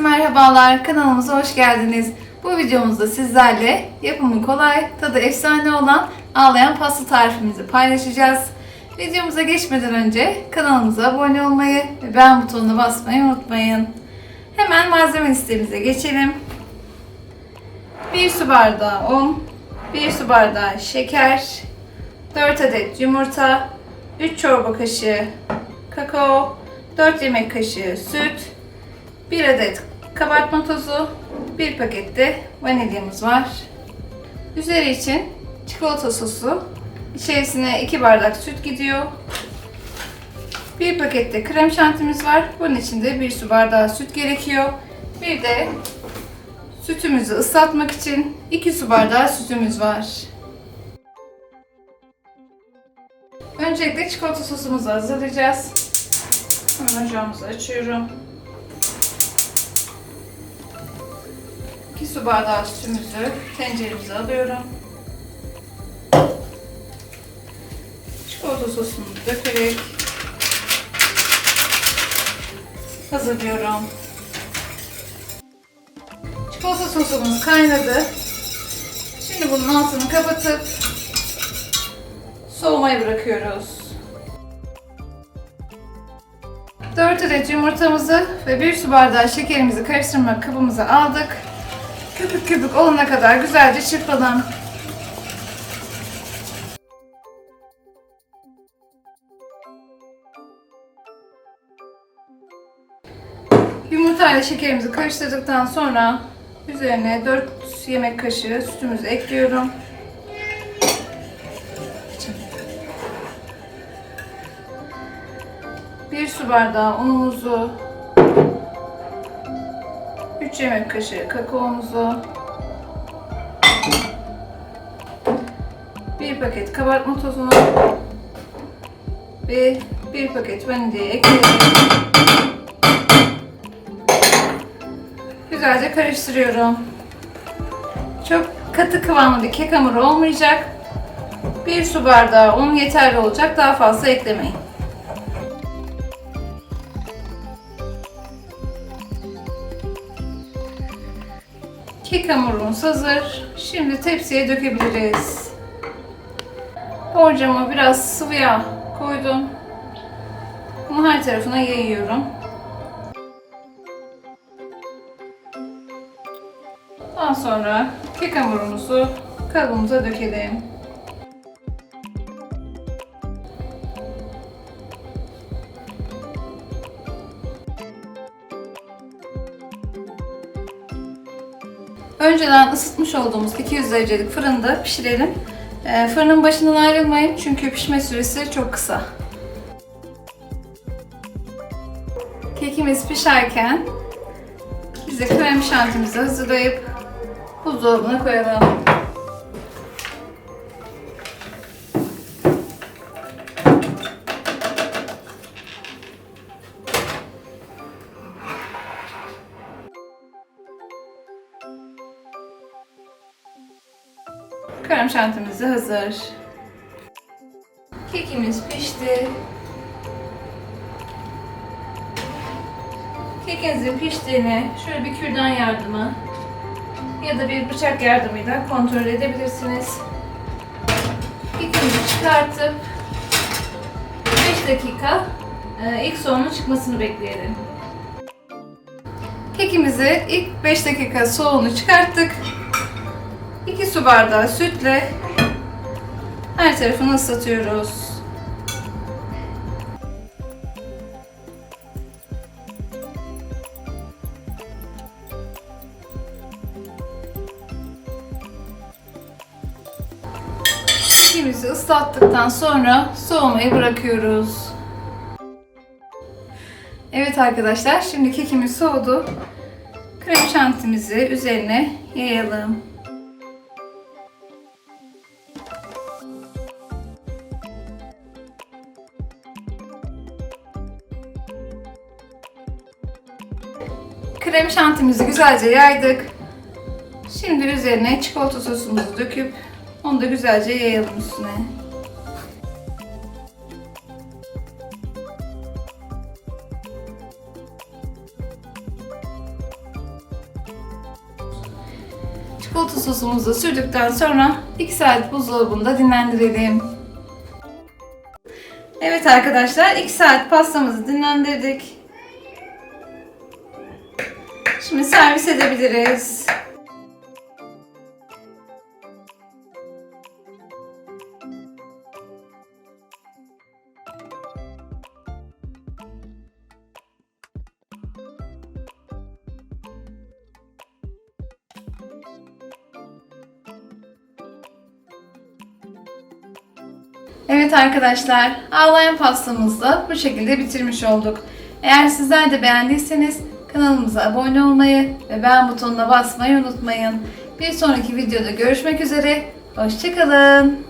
Herkese merhabalar, kanalımıza hoş geldiniz. Bu videomuzda sizlerle yapımı kolay, tadı efsane olan ağlayan pasta tarifimizi paylaşacağız. Videomuza geçmeden önce kanalımıza abone olmayı ve beğen butonuna basmayı unutmayın. Hemen malzeme listemize geçelim. 1 su bardağı un, 1 su bardağı şeker, 4 adet yumurta, 3 çorba kaşığı kakao, 4 yemek kaşığı süt, 1 adet kabartma tozu, 1 pakette vanilyamız var. Üzeri için çikolata sosu, içerisine 2 bardak süt gidiyor. 1 pakette krem şantimiz var. Bunun için de 1 su bardağı süt gerekiyor. Bir de sütümüzü ıslatmak için 2 su bardağı sütümüz var. Öncelikle çikolata sosumuzu hazırlayacağız. Hemen ocağımızı açıyorum. 2 su bardağı sütümüzü tenceremize alıyorum. Çikolata sosunu dökerek hazırlıyorum. Çikolata sosumuz kaynadı. Şimdi bunun altını kapatıp soğumaya bırakıyoruz. 4 adet yumurtamızı ve 1 su bardağı şekerimizi karıştırma kabımıza aldık. Köpük köpük olana kadar güzelce çırpalım. Yumurta ile şekerimizi karıştırdıktan sonra üzerine 4 yemek kaşığı sütümüzü ekliyorum. Bir su bardağı unumuzu, 3 yemek kaşığı kakaomuzu, 1 paket kabartma tozunu ve 1 paket vanilyayı ekleyelim. Güzelce karıştırıyorum. Çok katı kıvamlı bir kek hamuru olmayacak. 1 su bardağı un yeterli olacak. Daha fazla eklemeyin. Kek hamurumuz hazır. Şimdi tepsiye dökebiliriz. Borcama biraz sıvı yağ koydum. Bunu her tarafına yayıyorum. Daha sonra kek hamurumuzu kabımıza dökelim. Önceden ısıtmış olduğumuz 200 derecelik fırında pişirelim. Ee, fırının başından ayrılmayın çünkü pişme süresi çok kısa. Kekimiz pişerken biz de krem şantimizi hazırlayıp buzdolabına koyalım. Krem şantimiz de hazır. Kekimiz pişti. Kekinizin piştiğini şöyle bir kürdan yardımı ya da bir bıçak yardımıyla kontrol edebilirsiniz. Kekimizi çıkartıp 5 dakika e, ilk soğunun çıkmasını bekleyelim. Kekimizi ilk 5 dakika soğunu çıkarttık. 2 su bardağı sütle her tarafını ıslatıyoruz. Kekimizi ıslattıktan sonra soğumaya bırakıyoruz. Evet arkadaşlar şimdi kekimiz soğudu. Krem şantimizi üzerine yayalım. Krem şantimizi güzelce yaydık. Şimdi üzerine çikolata sosumuzu döküp onu da güzelce yayalım üstüne. Çikolata sosumuzu sürdükten sonra 2 saat buzdolabında dinlendirelim. Evet arkadaşlar 2 saat pastamızı dinlendirdik. Şimdi servis edebiliriz. Evet arkadaşlar, ağlayan pastamızı bu şekilde bitirmiş olduk. Eğer sizler de beğendiyseniz kanalımıza abone olmayı ve beğen butonuna basmayı unutmayın. Bir sonraki videoda görüşmek üzere, hoşçakalın.